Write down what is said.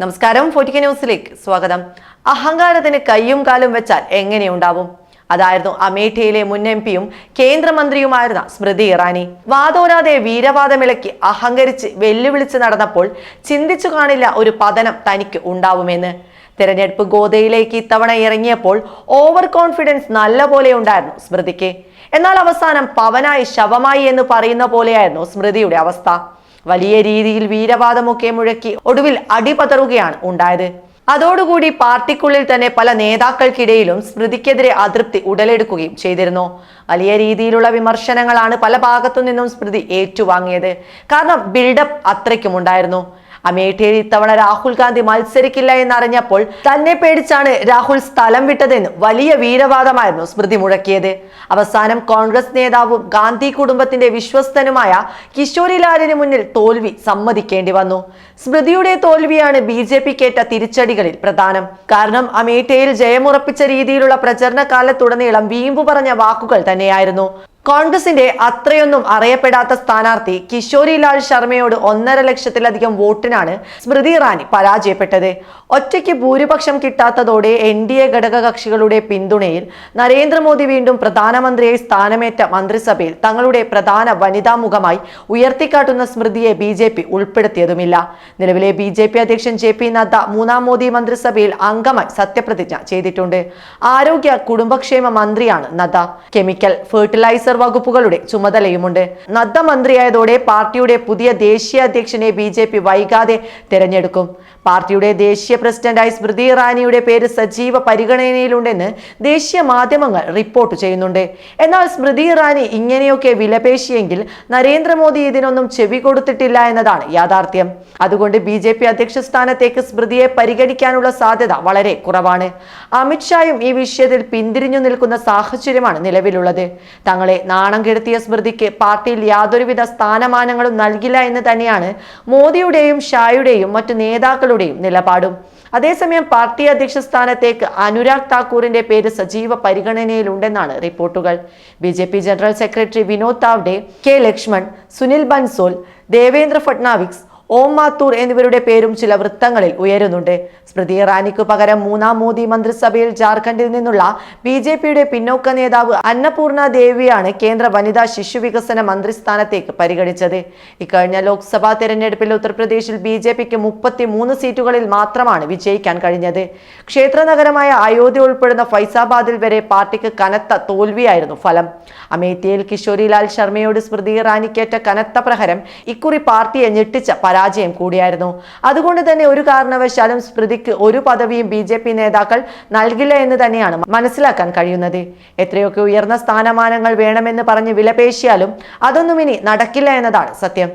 നമസ്കാരം ഫോർട്ടിക്ക ന്യൂസിലേക്ക് സ്വാഗതം. അഹങ്കാരത്തിന് കയ്യും കാലും വെച്ചാൽ എങ്ങനെയുണ്ടാവും? അതായിരുന്നു അമേഠിയിലെ മുൻ എം പിയും കേന്ദ്രമന്ത്രിയുമായിരുന്ന സ്മൃതി ഇറാനി. വാതോരാതെ വീരവാദമിളക്കി അഹങ്കരിച്ച് വെല്ലുവിളിച്ച് നടന്നപ്പോൾ ചിന്തിച്ചു കാണില്ല ഒരു പതനം തനിക്ക് ഉണ്ടാവുമെന്ന്. തെരഞ്ഞെടുപ്പ് ഗോതയിലേക്ക് ഇത്തവണ ഇറങ്ങിയപ്പോൾ ഓവർ കോൺഫിഡൻസ് നല്ല പോലെ ഉണ്ടായിരുന്നു സ്മൃതിക്ക്. എന്നാൽ അവസാനം പവനായി ശവമായി എന്ന് പറയുന്ന പോലെയായിരുന്നു സ്മൃതിയുടെ അവസ്ഥ. വലിയ രീതിയിൽ വീരവാദമൊക്കെ മുഴക്കി ഒടുവിൽ അടിപതറുകയാണ് ഉണ്ടായത്. അതോടുകൂടി പാർട്ടിക്കുള്ളിൽ തന്നെ പല നേതാക്കൾക്കിടയിലും സ്മൃതിക്കെതിരെ അതൃപ്തി ഉടലെടുക്കുകയും ചെയ്തിരുന്നു. വലിയ രീതിയിലുള്ള വിമർശനങ്ങളാണ് പല ഭാഗത്തു നിന്നും സ്മൃതി ഏറ്റുവാങ്ങിയത്. കാരണം ബിൽഡപ്പ് അത്രയ്ക്കും ഉണ്ടായിരുന്നു. അമേഠിയിൽ ഇത്തവണ രാഹുൽ ഗാന്ധി മത്സരിക്കില്ല എന്നറിഞ്ഞപ്പോൾ തന്നെ പേടിച്ചാണ് രാഹുൽ സ്ഥലം വിട്ടതെന്ന് വലിയ വീരവാദമായിരുന്നു സ്മൃതി മുഴക്കിയത്. അവസാനം കോൺഗ്രസ് നേതാവും ഗാന്ധി കുടുംബത്തിന്റെ വിശ്വസ്തനുമായ കിഷോരിലാലിന് മുന്നിൽ തോൽവി സമ്മതിക്കേണ്ടി വന്നു. സ്മൃതിയുടെ തോൽവിയാണ് ബി ജെ പിക്കേറ്റ തിരിച്ചടികളിൽ പ്രധാനം. കാരണം അമേഠിയിൽ ജയമുറപ്പിച്ച രീതിയിലുള്ള പ്രചരണ കാലത്തുടനീളം വീമ്പു പറഞ്ഞ വാക്കുകൾ തന്നെയായിരുന്നു. കോൺഗ്രസിന്റെ അത്രയൊന്നും അറിയപ്പെടാത്ത സ്ഥാനാർത്ഥി കിഷോരിലാൽ ശർമ്മയോട് ഒന്നര ലക്ഷത്തിലധികം വോട്ടിനാണ് സ്മൃതി ഇറാനി പരാജയപ്പെട്ടത്. ഒറ്റയ്ക്ക് ഭൂരിപക്ഷം കിട്ടാത്തതോടെ എൻ ഡി എ ഘടകകക്ഷികളുടെ പിന്തുണയിൽ നരേന്ദ്രമോദി വീണ്ടും പ്രധാനമന്ത്രിയായി സ്ഥാനമേറ്റ മന്ത്രിസഭയിൽ തങ്ങളുടെ പ്രധാന വനിതാ മുഖമായി ഉയർത്തിക്കാട്ടുന്ന സ്മൃതിയെ ബി ജെ പി ഉൾപ്പെടുത്തിയതുമില്ല. നിലവിലെ ബി ജെ പി അധ്യക്ഷൻ ജെ പി നദ്ദ മൂന്നാം മോദി മന്ത്രിസഭയിൽ അംഗമായി സത്യപ്രതിജ്ഞ ചെയ്തിട്ടുണ്ട്. ആരോഗ്യ കുടുംബക്ഷേമ മന്ത്രിയാണ് നദ്ദ. കെമിക്കൽ ഫെർട്ടിലൈസർ വകുപ്പുകളുടെ ചുമതലയുമുണ്ട്. നദ്ദ മന്ത്രിയായതോടെ പാർട്ടിയുടെ പുതിയ ദേശീയ അധ്യക്ഷനെ ബി ജെ പി വൈകാതെ തിരഞ്ഞെടുക്കും. പാർട്ടിയുടെ ദേശീയ പ്രസിഡന്റായി സ്മൃതി ഇറാനിയുടെ പേര് സജീവ പരിഗണനയിലുണ്ടെന്ന് ദേശീയ മാധ്യമങ്ങൾ റിപ്പോർട്ട് ചെയ്യുന്നുണ്ട്. എന്നാൽ സ്മൃതി ഇറാനി ഇങ്ങനെയൊക്കെ വിലപേശിയെങ്കിൽ നരേന്ദ്രമോദി ഇതിനൊന്നും ചെവി കൊടുത്തിട്ടില്ല എന്നതാണ് യാഥാർത്ഥ്യം. അതുകൊണ്ട് ബി ജെ പി അധ്യക്ഷ സ്ഥാനത്തേക്ക് സ്മൃതിയെ പരിഗണിക്കാനുള്ള സാധ്യത വളരെ കുറവാണ്. അമിത്ഷായും ഈ വിഷയത്തിൽ പിന്തിരിഞ്ഞു നിൽക്കുന്ന സാഹചര്യമാണ് നിലവിലുള്ളത്. തങ്ങളെ നാണം കെടുത്തിയ സ്മൃതിക്ക് പാർട്ടിയിൽ യാതൊരുവിധ സ്ഥാനമാനങ്ങളും നൽകില്ല എന്ന് തന്നെയാണ് മോദിയുടെയും ഷായുടെയും മറ്റു നേതാക്കളുടെയും നിലപാടും. അതേസമയം പാർട്ടി അധ്യക്ഷ സ്ഥാനത്തേക്ക് അനുരാഗ് താക്കൂറിന്റെ പേര് സജീവ പരിഗണനയിലുണ്ടെന്നാണ് റിപ്പോർട്ടുകൾ. B J P general secretary Vinod Tawde K Laxman Sunil Bansal Devendra Fadnavis Om Mathur എന്നിവരുടെ പേരും ചില വൃത്തങ്ങളിൽ ഉയരുന്നുണ്ട്. സ്മൃതി ഇറാനിക്കു പകരം മൂന്നാം മോദി മന്ത്രിസഭയിൽ ജാർഖണ്ഡിൽ നിന്നുള്ള ബി ജെ പിയുടെ പിന്നോക്ക നേതാവ് അന്നപൂർണ ദേവിയാണ് കേന്ദ്ര വനിതാ ശിശു വികസന മന്ത്രിസ്ഥാനത്തേക്ക് പരിഗണിച്ചത്. ഇക്കഴിഞ്ഞ ലോക്സഭാ തെരഞ്ഞെടുപ്പിൽ ഉത്തർപ്രദേശിൽ ബി ജെ പിക്ക് മുപ്പത്തി മൂന്ന് സീറ്റുകളിൽ മാത്രമാണ് വിജയിക്കാൻ കഴിഞ്ഞത്. ക്ഷേത്ര നഗരമായ അയോധ്യ ഉൾപ്പെടുന്ന ഫൈസാബാദിൽ വരെ പാർട്ടിക്ക് കനത്ത തോൽവിയായിരുന്നു ഫലം. അമേത്തിയിൽ കിഷോരിലാൽ ശർമ്മയോട് സ്മൃതി ഇറാനിക്കേറ്റ കനത്ത പ്രഹരം ഇക്കുറി പാർട്ടിയെ ഞെട്ടിച്ച പരാജയം കൂടിയായിരുന്നു. അതുകൊണ്ട് തന്നെ ഒരു കാരണവശാലും സ്മൃതിക്ക് ഒരു പദവിയും ബി ജെ പി നേതാക്കൾ നൽകില്ല എന്ന് തന്നെയാണ് മനസ്സിലാക്കാൻ കഴിയുന്നത്. എത്രയൊക്കെ ഉയർന്ന സ്ഥാനമാനങ്ങൾ വേണമെന്ന് പറഞ്ഞ് വിലപേശിയാലും അതൊന്നും ഇനി നടക്കില്ല എന്നതാണ് സത്യം.